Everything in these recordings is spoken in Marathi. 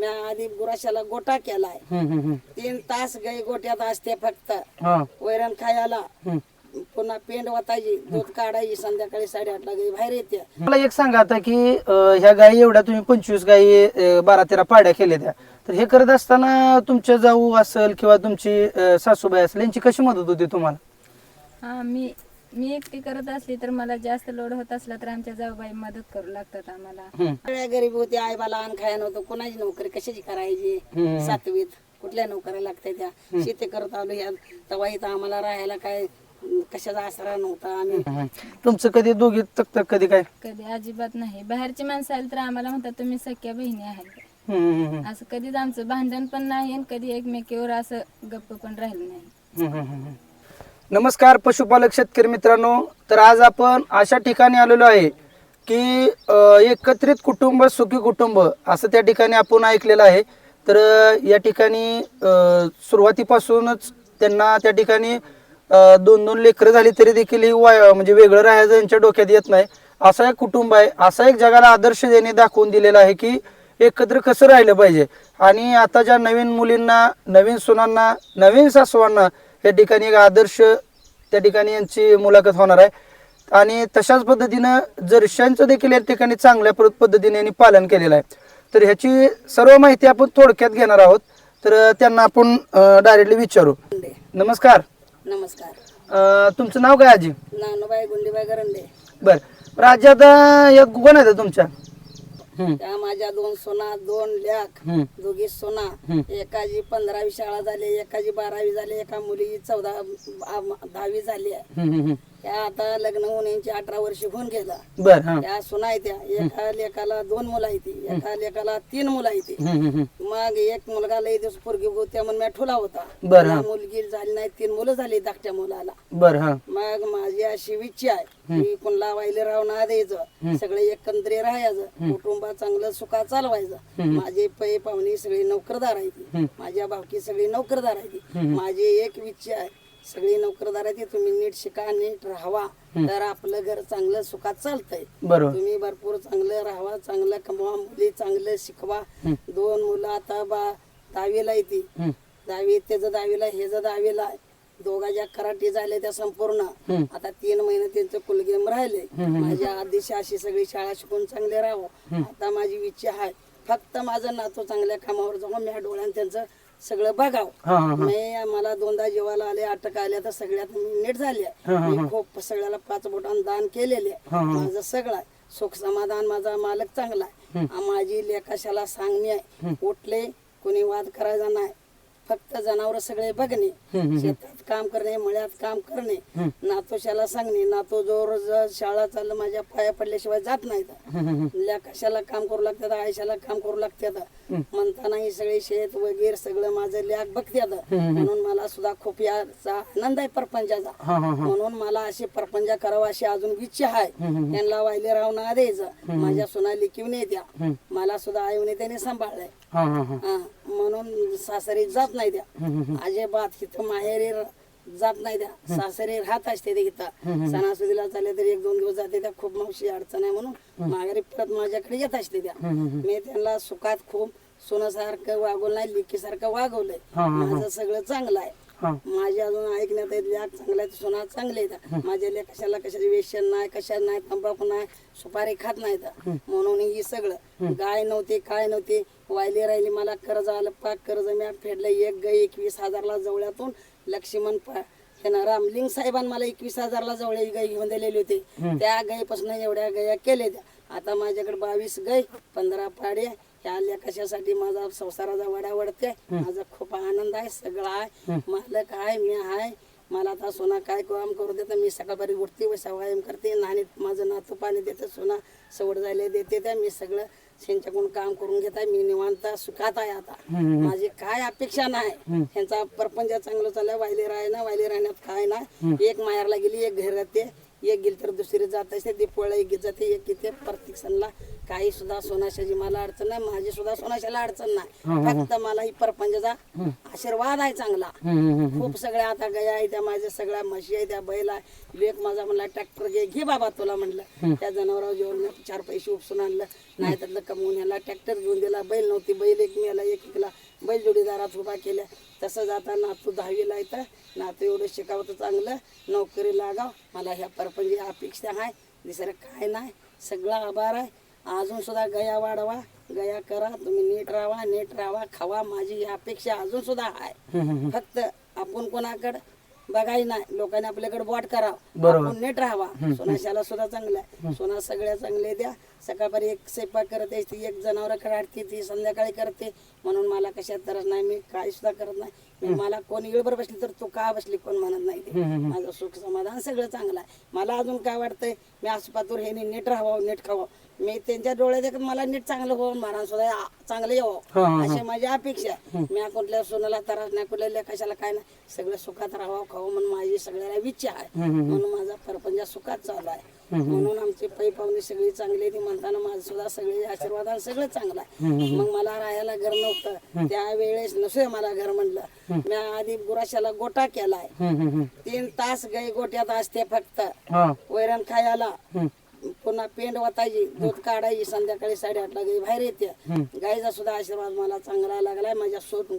मी आधी गुराशाला गोटा केलाय. हम्म, हम्म, हम्म. तीन तास गाई गोट्यात असते फक्त. हा. वैरण खायला. हम्म. पुन्हा पेंड वाटायची दूध काढायची संध्याकाळी साडेआठला गाई बाहेर येते. मला एक सांगा आता की अं, ह्या गायी एवढ्या तुम्ही पंचवीस गायी अं, बारा तेरा पाड्या केल्या त्या. तर हे करत असताना तुमच्या जाऊ असेल किंवा तुमची अं, सासूबाई असेल यांची कशी मदत होती तुम्हाला? हा मी एकटी करत असली तर मला जास्त लोड होत असला तर आमच्या जाऊबाई मदत करू लागतात आम्हाला. हम्म. सगळ्या गरीब होते आई बाला अन्न खाया नव्हतं कोणाची नोकरी कशाची करायची. सातवीत. कुठल्या नोकऱ्या लागतात त्या? शेती करत आलो ह्या तेव्हा इथं आम्हाला राहायला काय कशाचा आसरा नव्हता आम्ही. तुमचं कधी दोघी तक तक कधी काय? कधी अजिबात नाही. बाहेरची माणसं आली तर आम्हाला म्हणतात तुम्ही सख्या बहिणी आहेत. हम्म. असं कधीच आमचं भांडण पण नाही आणि कधी एकमेकीवर असं गप्प पण राहिलं नाही. नमस्कार पशुपालक शेतकरी मित्रांनो. तर आज आपण अशा ठिकाणी आलेलो आहे की एकत्रित कुटुंब सुखी कुटुंब असं त्या ठिकाणी आपण ऐकलेलं आहे. तर या ठिकाणी सुरुवातीपासूनच त्यांना त्या ठिकाणी दोन दोन लेकरं झाली तरी देखील ही वाय म्हणजे वेगळं राहायचं यांच्या डोक्यात येत नाही. असा एक कुटुंब आहे. असा एक जगाला आदर्श देणे दाखवून दिलेला आहे की एकत्र कसं राहिलं पाहिजे? आणि आता ज्या नवीन मुलींना नवीन सुनांना नवीन सासवांना या ठिकाणी एक आदर्श त्या ठिकाणी यांची मुलाखत होणार आहे. आणि तशाच पद्धतीनं जर्शांचं देखील या ठिकाणी चांगल्या पद- पद्धतीने यांनी पालन केलेलं आहे तर ह्याची सर्व माहिती आपण थोडक्यात घेणार आहोत. तर त्यांना आपण डायरेक्टली विचारू. नमस्कार. नमस्कार. तुमचं नाव काय आजी? नानूबाई गुंडीबाई गरंडे. बर. बरं आजी आता यात कोण आहे तुमच्या? त्या माझ्या दोन सोना दोन हम्म, दोघी सोना. एकाची पंधरावी शाळा झाली एकाची बारावी झाली एका मुली चौदा दहावी झाली आहे. त्या आता लग्न होऊन यांची अठरा वर्ष होऊन गेलं. बर हा. त्या सुना आहेत त्या. एका लेकाला दोन मुलं आहेत एका लेकाला तीन मुलं आहेत हम्म, हम्म, हम्म. मग एक मुलगा लई दिवस पोरगी होत्या म्हणून मी ठुला होता. बरं, हा. मला मुलगी झाली नाही तीन मुलं झाली धाकट्या मुलाला. बर हा. मग माझी अशी इच्छा आहे की कोणला वाहिले राव ना द्यायचं. सगळे एकत्रित राहायचं. कुटुंबात चांगलं सुखा चालवायचं. माझे पै पाहुणे सगळी नोकरदार आहेत माझ्या भावकी सगळी नोकरदार आहेत माझी एक इच्छा आहे सगळी नोकरदार आहेत तुम्ही नीट शिका नीट राहावा. तर आपलं घर चांगलं सुखात चालतंय. तुम्ही भरपूर चांगलं राहावा चांगलं कमवा मुली चांगलं शिकवा. दोन मुलं आता बा दहावीला येते. दहावी त्याचं दहावीला हे जर दहावीला आहे. दोघांच्या कराटे झाले त्या संपूर्ण. आता तीन महिने त्यांचं कुलगेम राहिले. माझ्या आदेश अशी सगळी शाळा शिकून चांगले राहावं. आता माझी इच्छा आहे. फक्त माझं नातू चांगल्या कामावर जाऊन मी डोळ्यानं त्यांचं सगळं बघावं. हा हा हा. मी मला दोनदा जेवायला आले अटक आल्या तर सगळ्यात नीट झाले. मी खूप सगळ्याला पाच बोटांना दान केलेले. माझं सगळं आहे. सुख समाधान माझा मालक चांगला आहे. आ, माझी लेकाशाला सांगणी आहे. उठले कोणी वाद करायचा नाही. फक्त जनावर सगळे बघणे. शेतात काम करणे मळ्यात काम करणे. नातोशाला सांगणे नातो जोर जर शाळा चाललं माझ्या पाया पडल्याशिवाय जात नाहीत लेकाशाला काम करू लागतात आयशाला काम करू लागतात. म्हणताना ही सगळे शेत वगैरे सगळं माझं लेख बघतात. म्हणून मला सुद्धा खूप याचा आनंद आहे परपंचाचा. हा म्हणून मला अशी परपंचा करावा अशी अजून इच्छा आहे. त्यांना वाहिले राव ना द्यायचं. माझ्या सुना लिखीव येत्या मला सुद्धा आईने त्याने सांभाळलंय. हा हा हा. हा, म्हणून सासरी जात नाही त्या अजिबात इथं माहेरी र- जात नाही त्या सासरी राहत असते ते इथं. सणासुदीला चालले तरी एक दोन दिवस जाते त्या खूप मावशी अडचण आहे म्हणून माघारी परत माझ्याकडे येत असते त्या. मी त्यांना सुखात खूप सोनासारखं वागवलं नाही लिखीसारखं वागवलंय. माझं सगळं चांगलं आहे. हा. माझे अजून ऐकण्यात येत लेख चांगला आहे सोना चांगले आहेत माझ्या लेखाशाला कशाचे व्यसन नाही कशा नाही तंबाखू नाही सुपारी खात नाहीत म्हणून ही सगळं. गाय नव्हती काय नव्हती. वायली राहिली मला कर्ज आलं पाक कर्ज मी फेडलं. एक गाय एकवीस हजारला जवळ्यातून लक्ष्मण पा- हे ना रामलिंग साहेबांनी मला एकवीस हजारला जवळ गाय घेऊन दिलेली होती. त्या गायीपासून एवढ्या गाया केल्या त्या. आता माझ्याकडे बावीस गाय पंधरा पाडे ह्या लेखाशासाठी माझा संसाराचा वडा वडते माझा खूप आनंद आहे सगळा आहे. मालक आहे मी आहे. मला आता सोना काय काम करू देतं? मी सकाळपारी उठते व व्यायाम करते. नाणीत माझं नातू पाणी देतं सोना सवड जायला देते त्या. मी सगळं त्यांच्याकडून काम करून घेत आहे. मी निवांत सुखात आहे आता. माझी काय अपेक्षा नाही. त्यांचा परपंच चांगलं चाललाय वायले राह ना वायले राहण्यात काय नाही. एक माहेरला गेली एक घरी राहते एक गेली तर दुसरी जात असते दीपोळा एक घेत जाते एक येते. प्रत्येक सणला काही सुद्धा सोनाशाची मला अडचण नाही माझी सुद्धा सोनाशाला अडचण नाही. फक्त मला ही परपंचाचा आशीर्वाद आहे चांगला. खूप सगळ्या आता गया आहे त्या माझ्या सगळ्या म्हशी आहे त्या बैल आहे. लेक माझा म्हणला ट्रॅक्टर घे घे बाबा तुला म्हणलं. त्या जनावरावर जेवण चार पैसे उपसून आणलं. नाही त्यातलं कमवून ह्याला ट्रॅक्टर घेऊन दिला. बैल नव्हती बैल एक मेला एक एकला बैल जोडीदारात उभा केल्या. तसं जाता नातू दहावीला येतं. नातू एवढं शिकावं तर चांगलं. नोकरी लागाव. मला ह्या परपंची अपेक्षा आहे. दुसरं काय नाही. सगळा आभार आहे. अजून सुद्धा गया वाढवा. गया करा. तुम्ही नीट राहा. नीट राहा. खावा. माझी ही अपेक्षा अजून सुद्धा आहे. फक्त आपण कोणाकडे बघाय नाही लोकांनी आपल्याकडे बॉट करावं. बरोबर. आपण नीट राहावा. सोनाशाला सुद्धा चांगलं आहे. सोना सगळ्या चांगले द्या. सकाळपारी एक स्वयंपाक करत असते एक जनावर काढते ती संध्याकाळी करते. म्हणून मला कशात तरच नाही मी काय सुद्धा करत नाही. मी मला कोण इळभर बसली तर तू का बसली कोण म्हणत नाही ते. माझं सुख समाधान सगळं चांगलं आहे. मला अजून काय वाटतंय? मी आसपातूर हे नीट राहावं नीट खावं. मी त्यांच्या डोळ्यात मला नीट चांगलं हो महाराज सुद्धा चांगलं हा, हा, यावं अशी माझी अपेक्षा आहे. मी कुठल्या सोनाला त्रास नाही कुठल्या कशाला काय नाही. सगळं सुखात राहावं खावं म्हणून माझी सगळ्याला इच्छा आहे. म्हणून माझा परपंच सुखात चालू आहे. म्हणून आमची पै पाहुणे सगळी चांगली ती म्हणताना माझं सुद्धा सगळे आशीर्वाद सगळं चांगलं आहे. मग मला राहायला घर नव्हतं. त्यावेळेस नसे मला घर म्हणलं. मी आधी गुराशाला गोटा केलाय. तीन तास गाई गोट्यात असते फक्त. वैरण खायला. पुन्हा पेंड वाटायची दूध काढायची संध्याकाळी साडेआठला गाई बाहेर येते. गाईचा सुद्धा आशीर्वाद मला चांगला लागलाय. माझ्या सोन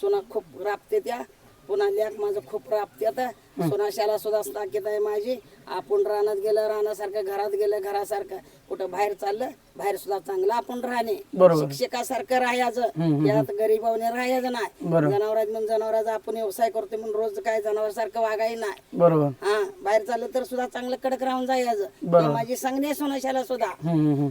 सोना खूप राबते त्या. पुन्हा लेख माझं खूप राबते आता. सोनाशाला सुद्धा ताकीद आहे माझी. आपण रानात गेलं रानासारखं घरात गेलं घरासारखं. कुठं बाहेर चाललं बाहेर सुद्धा चांगलं आपण राहणे. शिक्षकासारखं राहायचं. यात गरीबावने राहायचं नाही. जनावरात म्हणून जनावराचा आपण व्यवसाय करतो म्हणून रोज काय जनावरसारखं वागाय नाही. बरोबर. हा बाहेर चाललं तर सुद्धा चांगलं कडक राहून जायचं. माझी सांगणे सोनाशाला सुद्धा.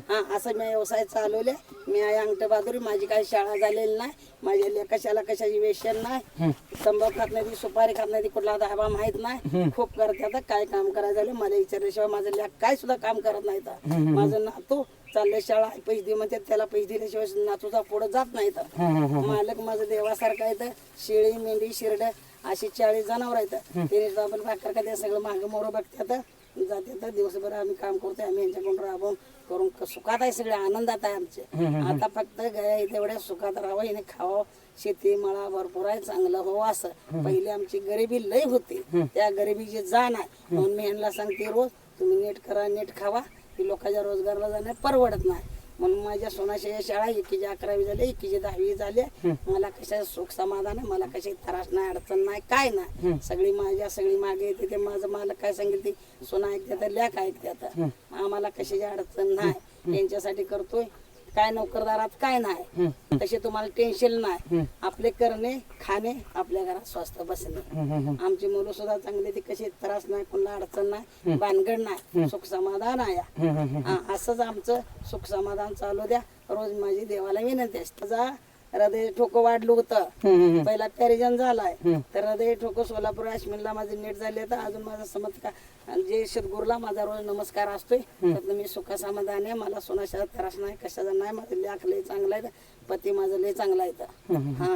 हा असं मी व्यवसाय चालवले. मी आहे अंगठ बहादुरी माझी काही शाळा झालेली नाही. माझ्या लेकशाला कशाची वेशन नाही. तंबाखू खात नाही सुपारी खात नाही कुठला धाबा माहीत नाही. खूप करते आता काय काम करायचं झालं मला विचारल्याशिवाय माझं लेक काय सुद्धा काम करत नाही तर माझं नातू चालले शाळा पैसे दे म्हणते त्याला पैसे दिल्याशिवाय नातूचा पुढे जात नाही तर मालक माझं देवासारखं तर शेळी मेंढी शिरड अशी चाळीस जनावर आहेत सुद्धा आपण भाकर का ते सगळं मागं मोरं बघतात. जाते तर दिवसभर आम्ही काम करतोय आम्ही यांच्याकडून राबवून करून सुखात आहे सगळे आनंदात आहे आमचे. आता फक्त गया तेवढ्या सुखात राहावं हिने खावं शेती मळा भरपूर आहे चांगलं हो असं. पहिले आमची गरिबी लई होती. त्या गरिबीची जाण आहे. म्हणून मी यांना सांगते रोज तुम्ही नीट करा नीट खावा. की लोकांच्या रोजगारला जाणं परवडत नाही. म्हणून माझ्या सोनाशी शाळा एकीची अकरावी झाली एकीची दहावी झाली मला कशा सुख समाधान आहे मला कशी त्रास नाही अडचण नाही काय नाही. सगळी माझ्या सगळी मागे येते ते माझं मला काय सांगितले सोना ऐकते तर लेख ऐकते आता. आम्हाला कशाची अडचण नाही. यांच्यासाठी करतोय. काय नोकरदारात काय नाही. तसे तुम्हाला टेन्शन नाही. आपले करणे खाणे आपल्या घरात स्वस्त बसणे. आमची मुलं सुद्धा चांगली ती कशी त्रास नाही कोणाला अडचण नाही भानगड नाही सुख समाधान आहे. असंच आमचं सुख समाधान चालू द्या. रोज माझी देवाला विनंती असते जा हृदय ठोकं वाढलं होतं. पहिला पॅरिजन झालाय. तर हृदय ठोकं सोलापूर अश्मिनला माझे नीट झाले तर अजून माझा चमत्कार जे सद्गुरूला माझा रोज नमस्कार असतोय त्यातनं मी सुख समाधान आहे. मला सोनाशा त्रास नाही कशाचा नाही. माझं लेख लय चांगला आहे पती माझं लय चांगला आहे तर. हा.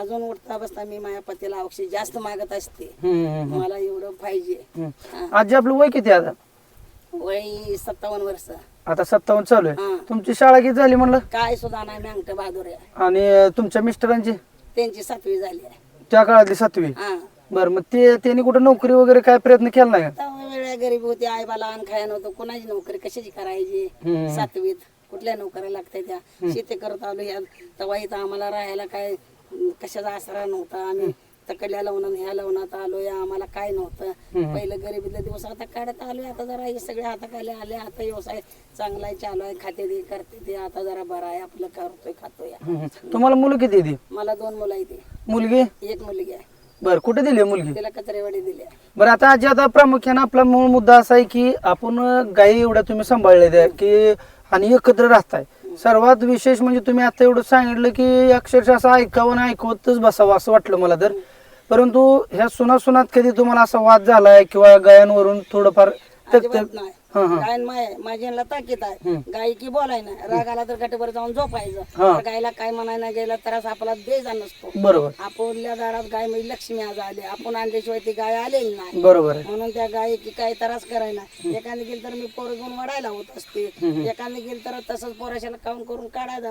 अजून उठता बसता मी माझ्या पतीला औषध जास्त मागत असते. मला एवढं पाहिजे. आजी आपलं वय किती आता? वय सत्तावन्न वर्ष. आता सत्तावन्न चालू आहे. हा. तुमची शाळा किती झाली म्हणलं? काय सुद्धा नाही मी अंगठ बहादूर आहे. आणि अं, तुमच्या मिस्टरांची? त्यांची सातवी झाली आहे. त्या काळातली सातवी? हा. बरं मग ते त्यांनी कुठं नोकरी वगैरे काय प्रयत्न केला नाही का? तेव्हा वेळ्या गरीब होती आई बाला अन्न खाया नव्हतं कोणाची नोकरी कशाची करायची? सातवीत. कुठल्या नोकऱ्या लागते त्या? शेती करत आलो या तेव्हा इथं आम्हाला राहायला काय अं, कशाचा आसरा नव्हता. आम्ही तकडल्या लावून ह्या लावण्यात आलो या आम्हाला काय नव्हतं. पहिलं गरिबीतले दिवस आता काढत आलोय आता जरा हे सगळे हाताखाली आले आता व्यवसाय चांगला आहे चालू आहे खाते ते करते ते आता जरा बरा आहे आपलं करतोय खातोय. तुम्हाला मुलं किती येते मला दोन मुलं आहे ते मुलगी? एक मुलगी आहे. बरं कुठे दिली मुलगी? तिला कचरेवाडी दिली बरं आता आजी आता प्रामुख्याने आपला मूळ मुद्दा असा आहे की आपण गायी एवढ्या तुम्ही सांभाळले त्या की आणि एकत्र राहताय. सर्वात विशेष म्हणजे तुम्ही आता एवढं सांगितलं की अक्षरशः असं ऐकावं आणि ऐकवतच बसावं असं वाटलं मला तर. परंतु ह्या सुना सुनात कधी तुम्हाला असा वाद झालाय किंवा गायांवरून थोडंफार तक- अजिबात नाही. हा, हा. माय यांना ताकीद आहे. गाय की बोलाय नाही. राग आला तर गटभर जाऊन झोपायचं. तर गायला काय म्हणाय नाही गेला त्रास आपला द्यायचा नसतो. बरोबर. आपल्या दारात गाय म्हणजे लक्ष्मी आज आली. आपण आणल्याशिवाय ती गाय आलेली नाही. बरोबर. आहे म्हणून त्या गाय की काय त्रास करायला एकाने गेलं तर मी पोरं घेऊन वडायला होत असते. एकाने गेलं तर तसंच पोराशाला काउन करून काढायला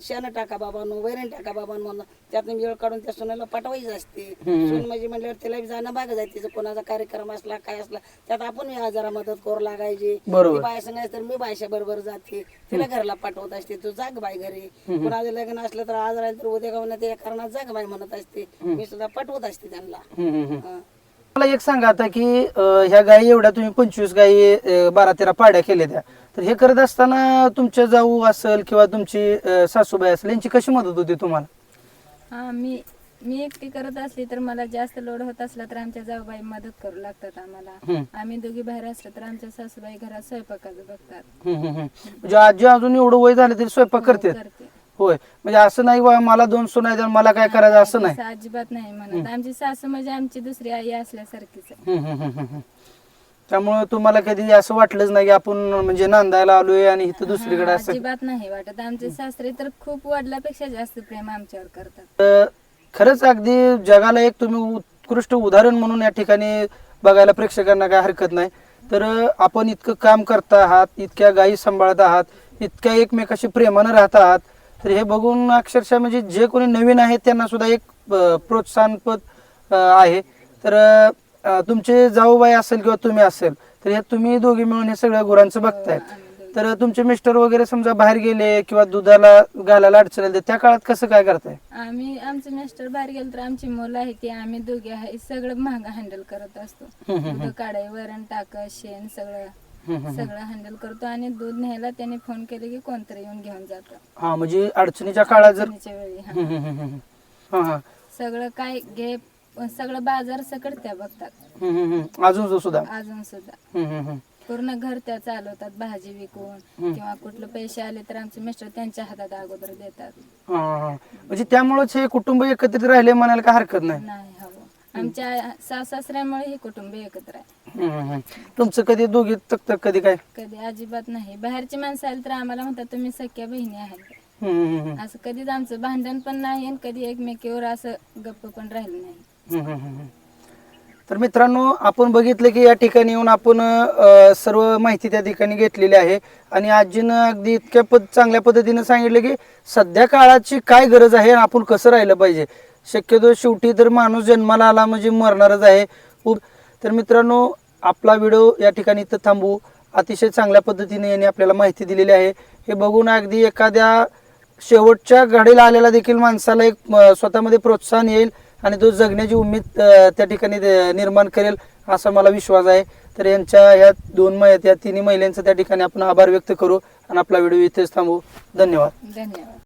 शेण टाका बाबांनो वैरण टाका बाबांनो त्यातून वेळ काढून त्या सुनाला पाठवायची असते. सून म्हणजे म्हणल्यावर तिला बी जाणं आहे तिचं कोणाचा कार्यक्रम असला काय असला त्यात आपण जरा मदत करू लागायची. बरोबर. ती बाय सांगायचं तर मी बायशा बरोबर जाते. तिला घरला पाठवत असते तू जाग बाय घरी. कोणाचं लग्न असलं तर आज राहील तर उद्या गावना त्या कारणात जाग बाय म्हणत असते. मी सुद्धा पाठवत असते त्यांना. मला एक सांगा आता की ह्या गायी एवढ्या तुम्ही पंचवीस गायी बारा तेरा पाड्या केल्या त्या तर हे करत असताना तुमच्या जाऊ असेल किंवा तुमची अं, सासूबाई असेल यांची कशी मदत होती तुम्हाला? हा मी मी एकटी करत असली तर मला जास्त लोड होत असला तर आमच्या जाऊबाई मदत करू लागतात आम्हाला. हम्म. आम्ही दोघी बाहेर असलो तर आमच्या सासूबाई घरात स्वयंपाकाचं बघतात. हम्म, हम्म, हम्म. म्हणजे आजी अजून एवढं वय झालं तरी स्वयंपाक करते. करते. होय. म्हणजे असं नाही बा मला दोन सुन आहेत आणि मला काय करायचं असं नाही. अजिबात नाही म्हणत. आमची सासू म्हणजे आमची दुसरी आई असल्यासारखीच आहे. हम्म, हम्म, हम्म, हम्म. त्यामुळे तुम्हाला कधी असं वाटलंच नाही की आपण म्हणजे नांदायला आलोय आणि इथं दुसरीकडे हा, असं अजिबात नाही वाटत. आमचे सासरे तर खूप वडिलापेक्षा जास्त प्रेम आमच्यावर करतात. तर खरंच अगदी जगाला एक तुम्ही उत्कृष्ट उदाहरण म्हणून या ठिकाणी बघायला प्रेक्षकांना काय हरकत नाही. तर आपण इतकं काम करत आहात इतक्या गायी सांभाळत आहात इतक्या एकमेकाशी प्रेमानं राहत आहात तर हे बघून अक्षरशः म्हणजे जे कोणी नवीन आहेत त्यांना सुद्धा एक अं, प्रोत्साहनपद अं, आहे. तर अं, तुमचे जाऊबाई असेल किंवा तुम्ही असेल तर हे तुम्ही दोघे मिळून हे सगळ्या गुरांचं बघताय. तर तुमचे मिस्टर वगैरे समजा बाहेर गेले किंवा दुधाला घालायला अडचण आली तर त्या काळात कसं काय करताय आम्ही आमचे मिस्टर बाहेर गेलो तर आमची मुलं आहे ती आम्ही दोघे आहे सगळं महाग हँडल करत असतो दूध काढाय वरण टाक शेण सगळं. सगळं हँडल करतो आणि दूध न्यायला त्याने फोन केले की कोणतरी येऊन घेऊन जातं हा म्हणजे अडचणीच्या काळात जर वेळी हा. हा हा सगळं काय घे सगळं बाजार सकट त्या बघतात हम्म, हम्म, हम्म. अजून सुद्धा अजून सुद्धा हम्म, हम्म, हम्म. पूर्ण घर त्या चालवतात भाजी विकून किंवा कुठलं पैसे आले तर आमचे मिस्टर त्यांच्या हातात अगोदर देतात हा, हा, हा. म्हणजे त्यामुळेच हे कुटुंब एकत्रित राहिले म्हणायला काय हरकत नाही नाही हवं आमच्या सासऱ्यामुळे हे कुटुंब एकत्र आहे हम्म, हम्म, हम्म. तुमचं कधी दोघी तक तक कधी काय कधी अजिबात नाही बाहेरची माणसं आली तर आम्हाला म्हणतात तुम्ही सख्या बहिणी आहेत हम्म, हम्म, हम्म. असं कधीच आमचं भांडण पण नाही आणि कधी एकमेकीवर असं गप्प पण राहिलं नाही. तर मित्रांनो आपण बघितलं की या ठिकाणी येऊन आपण सर्व माहिती त्या ठिकाणी घेतलेली आहे. आणि आजीनं अगदी इतक्या पद चांगल्या पद्धतीनं सांगितलं की सध्या काळाची काय गरज आहे आणि आपण कसं राहिलं पाहिजे? शक्यतो शेवटी तर माणूस जन्माला आला म्हणजे मरणारच आहे. तर मित्रांनो आपला व्हिडिओ या ठिकाणी इथं थांबू अतिशय चांगल्या पद्धतीने यांनी आपल्याला माहिती दिलेली आहे. हे बघून अगदी एखाद्या शेवटच्या घडीला आलेला देखील माणसाला एक स्वतःमध्ये प्रोत्साहन येईल. आणि तो जगण्याची उमेद त्या ठिकाणी निर्माण करेल असा मला विश्वास आहे. तर यांच्या या दोन महिला या तिन्ही महिलांचा त्या ठिकाणी आपण आभार व्यक्त करू आणि आपला व्हिडिओ इथेच थांबू धन्यवाद. धन्यवाद.